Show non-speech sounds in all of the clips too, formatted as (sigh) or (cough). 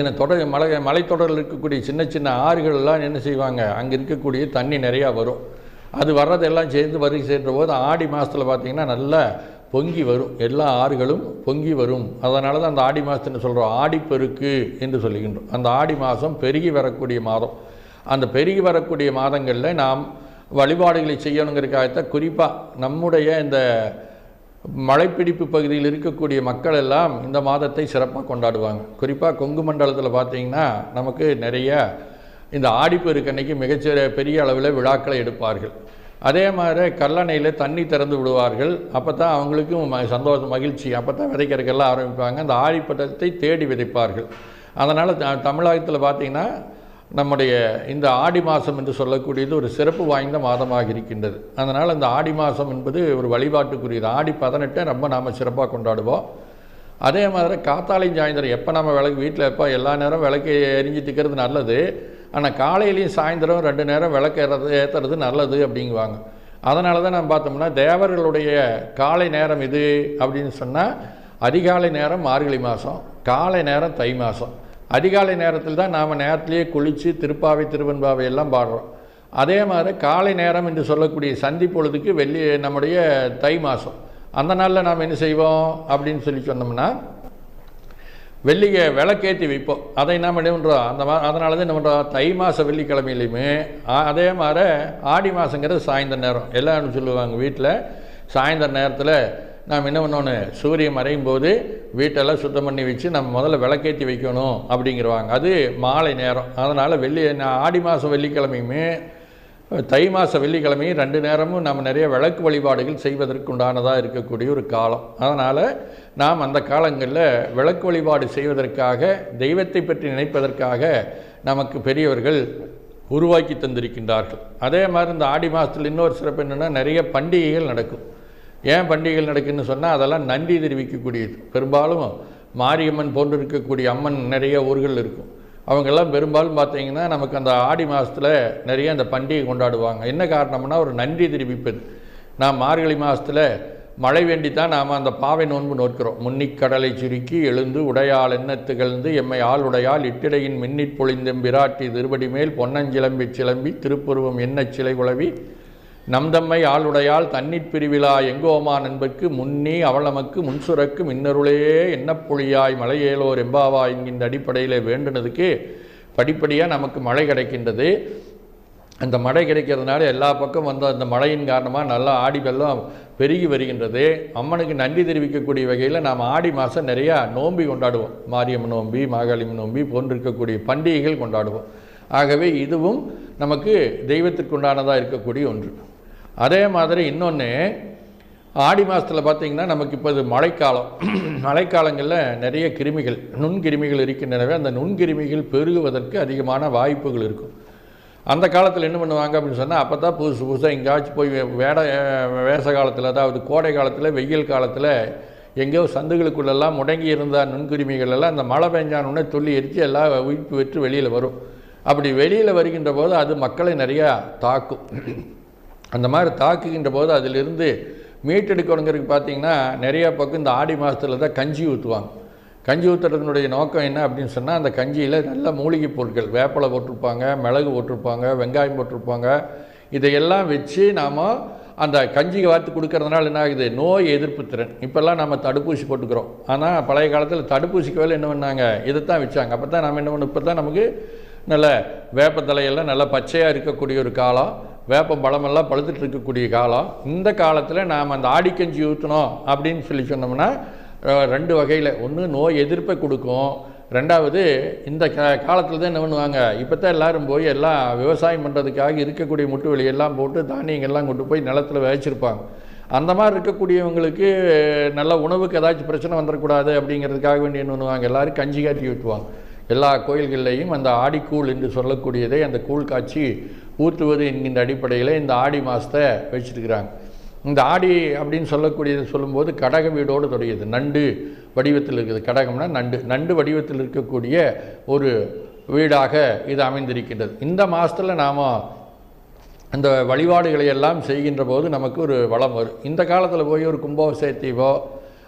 தொடர் மலை மலைத்தொடரில் இருக்கக்கூடிய சின்ன சின்ன ஆறுகள்லாம் என்ன செய்வாங்க? அங்கே இருக்கக்கூடிய தண்ணி நிறையா வரும். அது வர்றதெல்லாம் சேர்ந்து வருகை சேர்ந்த போது ஆடி மாதத்தில் பார்த்தீங்கன்னா நல்லா பொங்கி வரும். எல்லா ஆறுகளும் பொங்கி வரும். அதனால தான் அந்த ஆடி மாதத்துன்னு சொல்கிறோம் ஆடிப்பெருக்கு என்று சொல்லுகின்றோம். அந்த ஆடி மாதம் பெருகி வரக்கூடிய மாதம். அந்த பெருகி வரக்கூடிய மாதங்களில் நாம் வழிபாடுகளை செய்யணுங்கிறக்காகத்தான் குறிப்பாக நம்முடைய இந்த மலைப்பிடிப்பு பகுதியில் இருக்கக்கூடிய மக்கள் எல்லாம் இந்த மாதத்தை சிறப்பாக கொண்டாடுவாங்க. குறிப்பாக கொங்கு மண்டலத்தில் பார்த்தீங்கன்னா நமக்கு நிறைய இந்த ஆடிப்பெருக்கு அன்னைக்கு மிகச்சிற பெரிய அளவில் விழாக்களை எடுப்பார்கள். அதே மாதிரி கல்லணையில் தண்ணி திறந்து விடுவார்கள். அப்போ தான் அவங்களுக்கும் ம- சந்தோஷம் மகிழ்ச்சி. அப்போ தான் விதைக்கிறதுக்கெல்லாம் ஆரம்பிப்பாங்க. அந்த ஆடிப்பட்டத்தை தேடி விதைப்பார்கள். அதனால் த தமிழகத்தில் பார்த்திங்கன்னா நம்முடைய இந்த ஆடி மாதம் என்று சொல்லக்கூடியது ஒரு சிறப்பு வாய்ந்த மாதமாக இருக்கின்றது. அதனால் இந்த ஆடி மாதம் என்பது ஒரு வழிபாட்டுக்குரியது. ஆடி பதினெட்டை ரொம்ப நாம் சிறப்பாக கொண்டாடுவோம். அதே மாதிரி காத்தாலையும் சாயந்தரம் எப்போ நம்ம விளக்கு வீட்டில் எப்போ எல்லா நேரம் விளக்கு எரிஞ்சிட்டுக்கிறது நல்லது. ஆனால் காலையிலையும் சாயந்தரம் ரெண்டு நேரம் விளக்கு ஏற்றுறது நல்லது அப்படிங்குவாங்க. அதனால தான் நம்ம பார்த்தோம்னா தேவர்களுடைய காலை நேரம் இது அப்படின்னு சொன்னால் அதிகாலை நேரம் மார்கழி மாதம் காலை நேரம் தை மாதம் அதிகாலை நேரத்தில் தான் நாம் நேரத்திலேயே குளித்து திருப்பாவை திருவெண்பாவை எல்லாம் பாடுறோம். அதே மாதிரி காலை நேரம் என்று சொல்லக்கூடிய சந்தி பொழுதுக்கு வெள்ளி நம்முடைய தை மாதம் அந்த நாளில் நாம் என்ன செய்வோம்? அப்படின்னு சொல்லி சொன்னோம்னா வெள்ளியை விளக்கேற்றி வைப்போம். அதை நாம் என்ன பண்ணுறோம் அந்த மா அதனால தான் என்ன பண்ணுறோம் தை மாத வெள்ளிக்கிழமையிலையுமே அதே மாதிரி ஆடி மாதங்கிறது சாயந்தர நேரம். எல்லாம் சொல்லுவாங்க வீட்டில் சாயந்தர நேரத்தில் நாம் என்ன பண்ணோன்னு சூரியன் மறையும் போது வீட்டெல்லாம் சுத்தம் பண்ணி வச்சு நம்ம முதல்ல விளக்கேற்றி வைக்கணும் அப்படிங்கிறவாங்க. அது மாலை நேரம். அதனால் வெள்ளி நான் ஆடி மாதம் வெள்ளிக்கிழமையுமே தை மாத வெள்ளிக்கிழமையும் ரெண்டு நேரமும் நம்ம நிறைய விளக்கு வழிபாடுகள் செய்வதற்குண்டானதாக இருக்கக்கூடிய ஒரு காலம். அதனால் நாம் அந்த காலங்களில் விளக்கு வழிபாடு செய்வதற்காக தெய்வத்தை பற்றி நினைப்பதற்காக நமக்கு பெரியவர்கள் உருவாக்கி தந்திருக்கின்றார்கள். அதே மாதிரி இந்த ஆடி மாதத்தில் இன்னொரு சிறப்பு என்னென்னா நிறைய பண்டிகைகள் நடக்கும். ஏன் பண்டிகைகள் நடக்குன்னு சொன்னால் அதெல்லாம் நன்றி தெரிவிக்கக்கூடியது. பெரும்பாலும் மாரியம்மன் போன்று இருக்கக்கூடிய அம்மன் நிறைய ஊர்கள் இருக்கும். அவங்கெல்லாம் பெரும்பாலும் பார்த்தீங்கன்னா நமக்கு அந்த ஆடி மாதத்தில் நிறைய அந்த பண்டிகை கொண்டாடுவாங்க. என்ன காரணம்னா ஒரு நன்றி தெரிவிப்பது. நான் மார்கழி மாதத்தில் மழை வேண்டி தான் நாம் அந்த பாவை நோன்பு நோக்கிறோம். முன்னிக் கடலை சுருக்கி எழுந்து உடையால் என்ன திகழ்ந்து எம்மை ஆள் உடையால் இட்டிடையின் மின்னிற் பொழிந்தும் பிராட்டி திருவடி மேல் பொன்னஞ்சிலம்பி சிலம்பி திருப்புருவம் எண்ணச் சிலை குழவி நம்தம்மை ஆளுடையால் தண்ணீர் பிரிவிழா எங்கோமா நண்பர்க்கு முன்னி அவளமக்கு முன்சுரக்கு மின்னருளே எண்ணப் பொழியாய் மலையேலோர் எம்பாவா என்கின்ற அடிப்படையில் வேண்டுனதுக்கு படிப்படியாக நமக்கு மழை கிடைக்கின்றது. அந்த மழை கிடைக்கிறதுனால எல்லா பக்கம் வந்த அந்த மழையின் காரணமாக நல்லா ஆடி வெள்ளம் பெருகி வருகின்றது. அம்மனுக்கு நன்றி தெரிவிக்கக்கூடிய வகையில் நாம் ஆடி மாதம் நிறையா நோம்பி கொண்டாடுவோம். மாரியம்மன் நோம்பி மாகாளிம்மன் நோம்பி போன்றிருக்கக்கூடிய பண்டிகைகள் கொண்டாடுவோம். ஆகவே இதுவும் நமக்கு தெய்வத்திற்குண்டானதாக இருக்கக்கூடிய ஒன்று. அதே மாதிரி இன்னொன்று ஆடி மாதத்தில் பார்த்தீங்கன்னா நமக்கு இப்போ இது மழைக்காலம். (clears throat) மழைக்காலங்களில் நிறைய கிருமிகள் நுண்கிருமிகள் இருக்கின்றனவே அந்த நுண்கிருமிகள் பெருகுவதற்கு அதிகமான வாய்ப்புகள் இருக்கும். அந்த காலத்தில் என்ன பண்ணுவாங்க அப்படின்னு சொன்னால் அப்போ தான் புதுசு புதுசாக எங்கேயாச்சும் போய் வேட வேச காலத்தில் அதாவது கோடை காலத்தில் வெயில் காலத்தில் எங்கேயோ சந்துகளுக்குள்ளெல்லாம் முடங்கி இருந்த நுண்கிருமிகள் எல்லாம் அந்த மழை பெஞ்சானுன்னே துள்ளி எரித்து எல்லாம் உயிர்ப்பு பெற்று வெளியில் வரும். அப்படி வெளியில் வருகின்ற போது அது மக்களை நிறையா தாக்கும். அந்த மாதிரி தாக்குகின்ற போது அதிலிருந்து மீட்டெடுக்கணுங்கிறதுக்கு பார்த்தீங்கன்னா நிறையா பக்கம் இந்த ஆடி மாதத்தில் தான் கஞ்சி ஊற்றுவாங்க கஞ்சி ஊற்றுறதுனுடைய நோக்கம் என்ன அப்படின்னு சொன்னால் அந்த கஞ்சியில் நல்ல மூலிகை பொருட்கள் வேப்பிலை போட்டிருப்பாங்க மிளகு போட்டிருப்பாங்க வெங்காயம் போட்டிருப்பாங்க. இதையெல்லாம் வச்சு நாம் அந்த கஞ்சி வார்த்து கொடுக்கறதுனால என்ன ஆகுது? நோய் எதிர்ப்பு திறன். இப்போல்லாம் நம்ம தடுப்பூசி போட்டுக்கிறோம். ஆனால் பழைய காலத்தில் தடுப்பூசிக்கு வேலை என்ன பண்ணாங்க? இதைத்தான் வச்சாங்க. அப்போ தான் நம்ம என்ன பண்ணோம்? இப்போ தான் நமக்கு நல்ல வேப்பத்தலையெல்லாம் நல்லா பச்சையாக இருக்கக்கூடிய ஒரு காலம். வேப்பம் பழமெல்லாம் பழுத்துட்டு இருக்கக்கூடிய காலம். இந்த காலத்தில் நாம் அந்த ஆடிக்கஞ்சி ஊற்றணும் அப்படின்னு சொல்லி சொன்னோம்னா ரெண்டு வகையில். ஒன்று நோய் எதிர்ப்பை கொடுக்கும். ரெண்டாவது இந்த கா காலத்தில் தான் என்ன பண்ணுவாங்க? இப்போ தான் எல்லாரும் போய் எல்லாம் விவசாயம் பண்ணுறதுக்காக இருக்கக்கூடிய முட்டு வெளியெல்லாம் போட்டு தானியங்கள்லாம் கொண்டு போய் நிலத்தில் விதைச்சிருப்பாங்க. அந்த மாதிரி இருக்கக்கூடியவங்களுக்கு நல்ல உணவுக்கு ஏதாச்சும் பிரச்சனை வந்துடக்கூடாது அப்படிங்கிறதுக்காக வேண்டி என்ன பண்ணுவாங்க? எல்லாரும் கஞ்சி காட்டி ஊற்றுவாங்க எல்லா கோயில்கள்லையும் அந்த ஆடிக்கூழ் என்று சொல்லக்கூடியதை அந்த கூழ் காய்ச்சி ஊற்றுவது என்கின்ற அடிப்படையில் இந்த ஆடி மாதத்தை வச்சுருக்கிறாங்க. இந்த ஆடி அப்படின்னு சொல்லக்கூடியது சொல்லும்போது கடக வீடோடு தொடங்கியது. நண்டு வடிவத்தில் இருக்குது. கடகம்னா நண்டு. நண்டு வடிவத்தில் இருக்கக்கூடிய ஒரு வீடாக இது அமைந்திருக்கின்றது. இந்த மாதத்தில் நாம் அந்த வழிபாடுகளை எல்லாம் செய்கின்ற போது நமக்கு ஒரு வளம் வரும். இந்த காலத்தில் போய் ஒரு கும்பாபிஷேகத்தையோ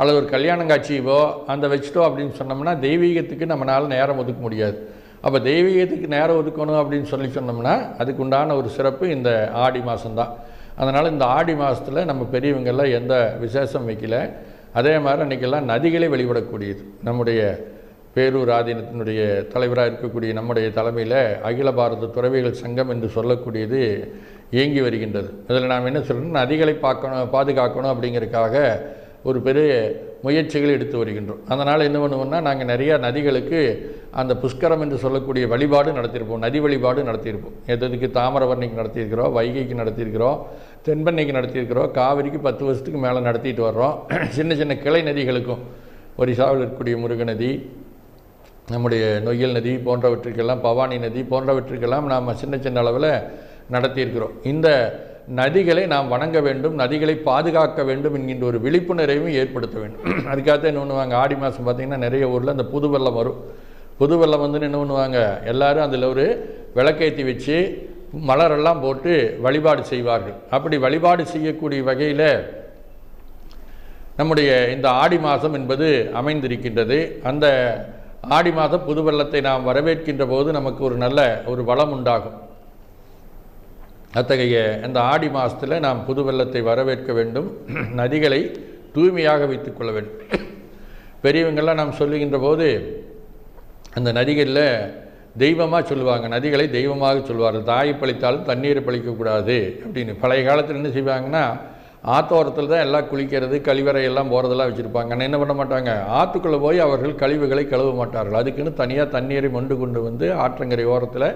அல்லது ஒரு கல்யாணம் காட்சியவோ அந்த வச்சுட்டோம் அப்படின்னு சொன்னோம்னா தெய்வீகத்துக்கு நம்மளால் நேரம் ஒதுக்க முடியாது. அப்போ தெய்வீகத்துக்கு நேரம் ஒதுக்கணும் அப்படின்னு சொல்லி சொன்னோம்னா அதுக்கு உண்டான ஒரு சிறப்பு இந்த ஆடி மாதம்தான் அதனால் இந்த ஆடி மாதத்தில் நம்ம பெரியவங்கள்லாம் எந்த விசேஷம் வைக்கல. அதே மாதிரி அன்றைக்கெல்லாம் நதிகளை வெளிப்படக்கூடியது நம்முடைய பேரூர் ஆதீனத்தினுடைய தலைவராக இருக்கக்கூடிய நம்முடைய தலைமையில் அகில பாரத துறவிகள் சங்கம் என்று சொல்லக்கூடியது இயங்கி வருகின்றது. அதில் நாம் என்ன சொல்லணும் நதிகளை பார்க்கணும் பாதுகாக்கணும் அப்படிங்கிறதுக்காக ஒரு பெரிய முயற்சிகள் எடுத்து வருகின்றோம். அதனால் என்ன பண்ணுவோம்னா நாங்கள் நிறையா நதிகளுக்கு அந்த புஷ்கரம் என்று சொல்லக்கூடிய வழிபாடு நடத்தியிருப்போம். நதி வழிபாடு நடத்தியிருப்போம். எதுக்கு தாமிரபரணிக்கு நடத்தியிருக்கிறோம் வைகைக்கு நடத்தியிருக்கிறோம் தென்பண்ணைக்கு நடத்தியிருக்கிறோம் காவிரிக்கு பத்து வருஷத்துக்கு மேலே நடத்திட்டு வர்றோம். சின்ன சின்ன கிளை நதிகளுக்கும் ஒரிசாவில் இருக்கக்கூடிய முருக நதி நம்முடைய நொய்யல் நதி போன்றவற்றுக்கெல்லாம் பவானி நதி போன்றவற்றுக்கெல்லாம் நாம் சின்ன சின்ன அளவில் நடத்தியிருக்கிறோம். இந்த நதிகளை நாம் வணங்க வேண்டும் நதிகளை பாதுகாக்க வேண்டும் என்கின்ற ஒரு விழிப்புணர்வையும் ஏற்படுத்த வேண்டும். அதுக்காகத்தான் என்ன பண்ணுவாங்க? ஆடி மாதம் பார்த்திங்கன்னா நிறைய ஊரில் அந்த புது வெள்ளம் வரும். புது வெள்ளம் வந்து என்ன பண்ணுவாங்க? எல்லாரும் அதில் ஒரு விளக்கேற்றி வச்சு மலரெல்லாம் போட்டு வழிபாடு செய்வார்கள். அப்படி வழிபாடு செய்யக்கூடிய வகையில் நம்முடைய இந்த ஆடி மாதம் என்பது அமைந்திருக்கின்றது. அந்த ஆடி மாதம் புது வெள்ளத்தை நாம் வரவேற்கின்ற போது நமக்கு ஒரு நல்ல ஒரு வளம் உண்டாகும். அத்தகைய இந்த ஆடி மாதத்தில் நாம் புது வெள்ளத்தை வரவேற்க வேண்டும். நதிகளை தூய்மையாக வைத்துக்கொள்ள வேண்டும். பெரியவங்கள்லாம் நாம் சொல்லுகின்ற போது அந்த நதிகளில் தெய்வமாக சொல்லுவாங்க. நதிகளை தெய்வமாக சொல்வார்கள். தாயை பழித்தாலும் தண்ணீரை பழிக்கக்கூடாது அப்படின்னு. பழைய காலத்தில் என்ன செய்வாங்கன்னா ஆத்தோரத்தில் தான் எல்லாம் குளிக்கிறது கழிவறை எல்லாம் போகிறதெல்லாம் வச்சுருப்பாங்க. ஆனால் என்ன பண்ண மாட்டாங்க? ஆற்றுக்குள்ளே போய் அவர்கள் கழிவுகளை கழுவ மாட்டார்கள். அதுக்குன்னு தனியாக தண்ணீரை மொண்டு கொண்டு வந்து ஆற்றங்கரை ஓரத்தில்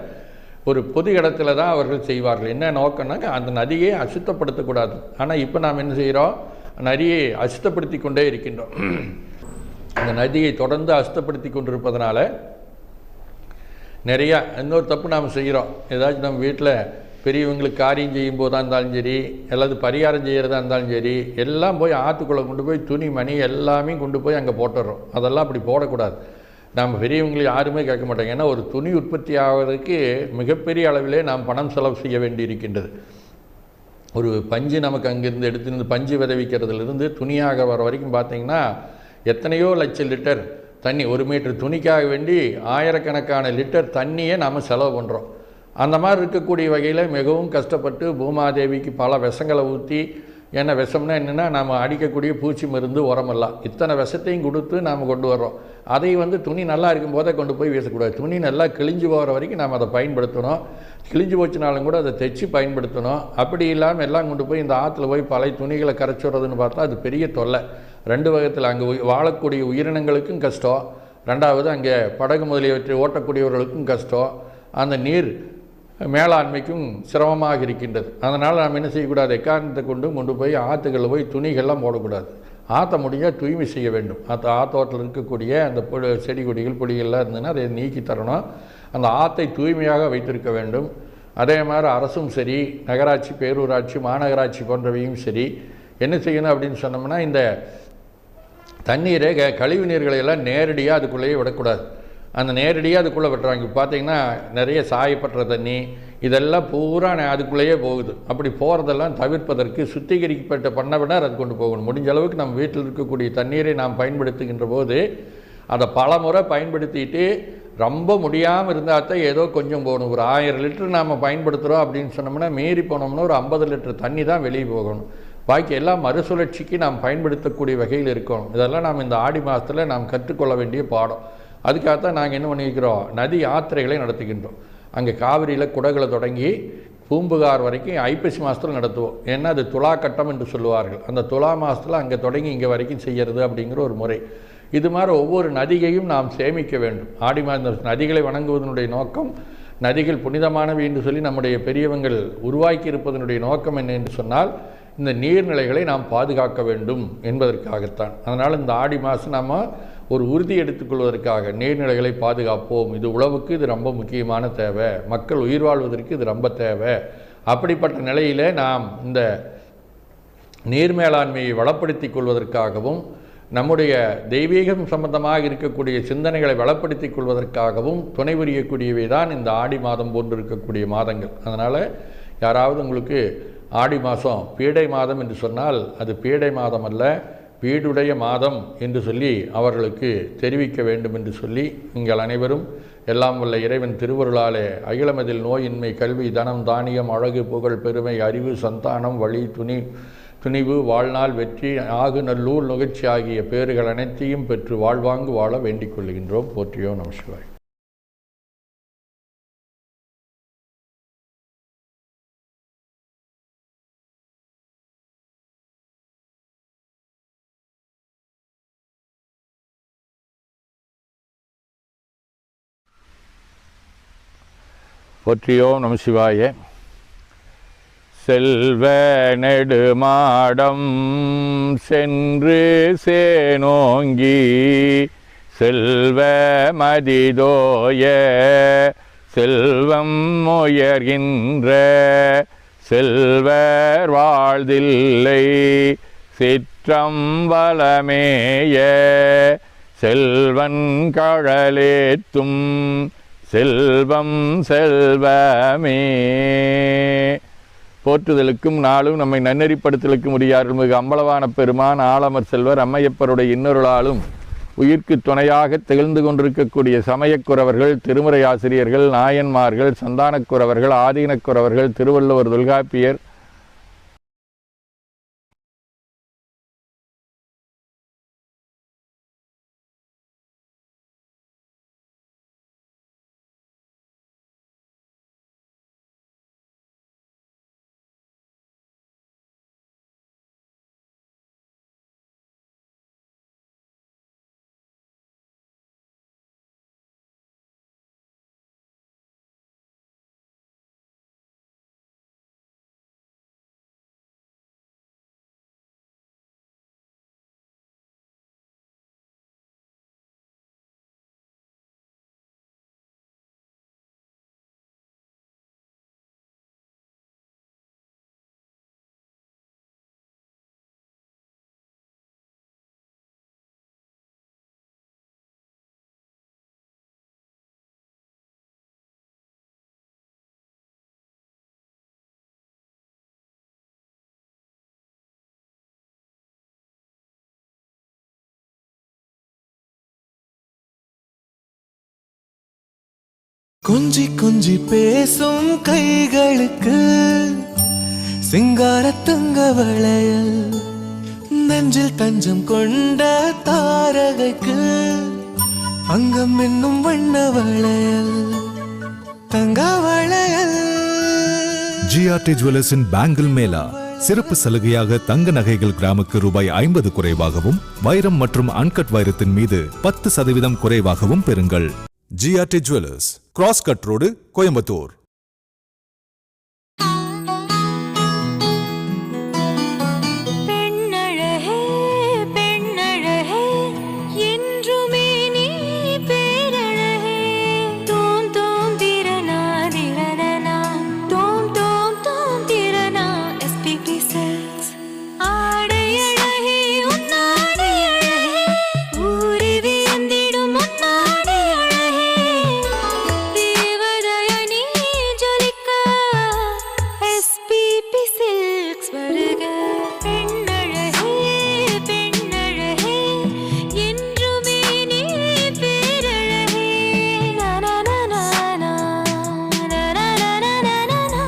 ஒரு பொது இடத்துல தான் அவர்கள் செய்வார்கள். என்ன நோக்கம்னாங்க அந்த நதியை அசுத்தப்படுத்தக்கூடாது. ஆனால் இப்போ நாம் என்ன செய்கிறோம் நதியை அசுத்தப்படுத்தி கொண்டே இருக்கின்றோம். அந்த நதியை தொடர்ந்து அசுத்தப்படுத்தி கொண்டிருப்பதனால நிறையா இன்னொரு தப்பு நாம் செய்கிறோம் ஏதாச்சும் நம்ம வீட்டில் பெரியவங்களுக்கு காரியம் செய்யும் போதாக இருந்தாலும் சரி அல்லது பரிகாரம் செய்கிறதா இருந்தாலும் சரி எல்லாம் போய் ஆற்றுக்குள்ளே கொண்டு போய் துணி மணி எல்லாமே கொண்டு போய் அங்கே போட்டுடுறோம் அதெல்லாம் அப்படி போடக்கூடாது. நாம் பெரியவங்களை யாருமே கேட்க மாட்டாங்க ஏன்னா ஒரு துணி உற்பத்தி ஆவதற்கு மிகப்பெரிய அளவிலே நாம் பணம் செலவு செய்ய வேண்டி இருக்கின்றது ஒரு பஞ்சு நமக்கு அங்கேருந்து எடுத்துருந்து பஞ்சு விதவிக்கிறதுலேருந்து துணியாக வர வரைக்கும் பார்த்தீங்கன்னா எத்தனையோ லட்சம் லிட்டர் தண்ணி ஒரு மீட்டர் துணிக்காக வேண்டி ஆயிரக்கணக்கான லிட்டர் தண்ணியை நாம் செலவு பண்ணுறோம் அந்த மாதிரி இருக்கக்கூடிய வகையில் மிகவும் கஷ்டப்பட்டு பூமாதேவிக்கு பல விஷங்களை ஊற்றி ஏன்னா விஷம்னா என்னென்னா நாம் அடிக்கக்கூடிய பூச்சி மருந்து உரமெல்லாம். இத்தனை விஷத்தையும் கொடுத்து நாம் கொண்டு வர்றோம். அதை வந்து துணி நல்லா இருக்கும் போதே கொண்டு போய் வீசக்கூடாது. துணி நல்லா கிழிஞ்சு போகிற வரைக்கும் நாம் அதை பயன்படுத்தணும். கிழிஞ்சு போச்சுனாலும் கூட அதை தைச்சி பயன்படுத்தணும். அப்படி இல்லாமல் எல்லாம் கொண்டு போய் இந்த ஆற்றுல போய் பழைய துணிகளை கரைச்சுடுறதுன்னு பார்த்தா அது பெரிய தொல்லை. ரெண்டு வகத்தில் அங்கே வாழக்கூடிய உயிரினங்களுக்கும் கஷ்டம். ரெண்டாவது அங்கே படகு முதலியவற்றை ஓட்டக்கூடியவர்களுக்கும் கஷ்டம். அந்த நீர் மேலாண்மைக்கும் சிரமமாக இருக்கின்றது. அதனால் நாம் என்ன செய்யக்கூடாது? எக்காரணத்தை கொண்டு கொண்டு போய் ஆற்றுகளில் போய் துணிகள்லாம் போடக்கூடாது. ஆற்ற முடிஞ்சால் தூய்மை செய்ய வேண்டும். ஆற்ற ஆத்தோட்டத்தில் இருக்கக்கூடிய அந்த செடி கொடிகள் பொடிகள்லாம் இருந்ததுன்னா அதை நீக்கி தரணும். அந்த ஆற்றை தூய்மையாக வைத்திருக்க வேண்டும். அதே மாதிரி அரசும் சரி நகராட்சி பேரூராட்சி மாநகராட்சி போன்றவையும் சரி. என்ன செய்யணும் அப்படின்னு சொன்னோம்னா இந்த தண்ணீரை க- கழிவு நீர்களை எல்லாம் நேரடியாக அதுக்குள்ளேயே விடக்கூடாது. அந்த நேரடியாக அதுக்குள்ளே வெட்டுறாங்க இப்போ பார்த்தீங்கன்னா நிறைய சாயப்பட்டுற தண்ணி இதெல்லாம் பூரா அதுக்குள்ளேயே போகுது. அப்படி போகிறதெல்லாம் தவிர்ப்பதற்கு சுத்திகரிக்கப்பட்ட பண்ண விட அது கொண்டு போகணும். முடிஞ்ச அளவுக்கு நம்ம வீட்டில் இருக்கக்கூடிய தண்ணீரை நாம் பயன்படுத்துகின்ற போது அதை பல முறை பயன்படுத்திட்டு ரொம்ப முடியாமல் இருந்தால் தான் ஏதோ கொஞ்சம் போகணும். ஒரு ஆயிரம் லிட்டர் நாம் பயன்படுத்துகிறோம் அப்படின்னு சொன்னோம்னா மீறி போனோம்னா ஒரு ஐம்பது லிட்டர் தண்ணி தான் வெளியே போகணும். பாக்கி எல்லாம் மறுசுழற்சிக்கு நாம் பயன்படுத்தக்கூடிய வகையில் இருக்கணும். இதெல்லாம் நாம் இந்த ஆடி மாதத்தில் நாம் கற்றுக்கொள்ள வேண்டிய பாடம். அதுக்காகத்தான் நாங்கள் என்ன பண்ணியிருக்கிறோம்? நதி யாத்திரைகளை நடத்துகின்றோம். அங்கே காவிரியில் குடகளை தொடங்கி பூம்புகார் வரைக்கும் ஐப்பசி மாதத்தில் நடத்துவோம். ஏன்னா அது துலா கட்டம் என்று சொல்லுவார்கள். அந்த துலா மாதத்தில் அங்கே தொடங்கி இங்கே வரைக்கும் செய்கிறது அப்படிங்கிற ஒரு முறை. இது மாதிரி ஒவ்வொரு நதியையும் நாம் சேமிக்க வேண்டும். ஆடி மாத நதிகளை வணங்குவதனுடைய நோக்கம் நதிகள் புனிதமானவை என்று சொல்லி நம்முடைய பெரியவங்கள் உருவாக்கி இருப்பதனுடைய நோக்கம் என்ன என்று சொன்னால் இந்த நீர்நிலைகளை நாம் பாதுகாக்க வேண்டும் என்பதற்காகத்தான். அதனால் இந்த ஆடி மாதம் நாம் ஒரு உறுதி எடுத்துக்கொள்வதற்காக நீர்நிலைகளை பாதுகாப்போம். இது உழவுக்கு இது ரொம்ப முக்கியமான தேவை. மக்கள் உயிர் வாழ்வதற்கு இது ரொம்ப தேவை. அப்படிப்பட்ட நிலையிலே நாம் இந்த நீர் மேலாண்மையை வளப்படுத்திக் கொள்வதற்காகவும் நம்முடைய தெய்வீகம் சம்பந்தமாக இருக்கக்கூடிய சிந்தனைகளை வளப்படுத்தி கொள்வதற்காகவும் துணை புரியக்கூடியவை தான் இந்த ஆடி மாதம் போன்று இருக்கக்கூடிய மாதங்கள். அதனால் யாராவது உங்களுக்கு ஆடி மாதம் பீடை மாதம் என்று சொன்னால் அது பீடை மாதம் அல்ல. வீடுடைய மாதம் என்று சொல்லி அவர்களுக்கு தெரிவிக்க வேண்டும் என்று சொல்லி நீங்கள் அனைவரும் எல்லாம் உள்ள இறைவன் திருவருளாலே அகிலமதில் நோயின்மை கல்வி தனம் தானியம் அழகு புகழ் பெருமை அறிவு சந்தானம் வழி துணி துணிவு வாழ்நாள் வெற்றி ஆகு நல்லூர் நுகர்ச்சி ஆகிய பேறுகள் அனைத்தையும் பெற்று வாழ்வாங்கு வாழ வேண்டிக் கொள்கின்றோம். போற்றியோ நமசிவாய் போற்றியோம் நம சிவாய. செல்வ நெடுமாடம் சென்று சேனோங்கி செல்வ மதிதோய செல்வம் முயர்கின்ற செல்வர் வாழ்தில்லை சிற்றம் வளமேய செல்வன் கழலேத்தும் செல்வம் செல்வமே. போற்றுதலுக்கும் நாளும் நம்மை நன்னெறிப்படுத்தலுக்கும் உரியார்கள் மிக அம்பலவான பெருமான் ஆலமர் செல்வர் அம்மையப்பருடைய இன்னொருளாலும் உயிர்க்கு துணையாக திகழ்ந்து கொண்டிருக்கக்கூடிய சமயக்குறவர்கள் திருமுறை ஆசிரியர்கள் நாயன்மார்கள் சந்தானக்குறவர்கள் ஆதீனக்குறவர்கள் திருவள்ளுவர் தொல்காப்பியர் கொஞ்சி கொஞ்சி பேசும் கைகளுக்கு சிங்காரத்தங்க வளையல் நெஞ்சில் தஞ்சம் கொண்ட தாரகைக்கு அங்கம் என்னும் வண்ண வளையல் தங்க வளையல் ஜிஆர்டி ஜுவல்லர்ஸின் பேங்கிள் மேலா சிறப்பு சலுகையாக தங்க நகைகள் கிராமுக்கு ரூபாய் ஐம்பது குறைவாகவும் வைரம் மற்றும் அன்கட் வைரத்தின் மீது பத்து சதவீதம் குறைவாகவும் பெறுங்கள். GRT jewellers cross cut road Coimbatore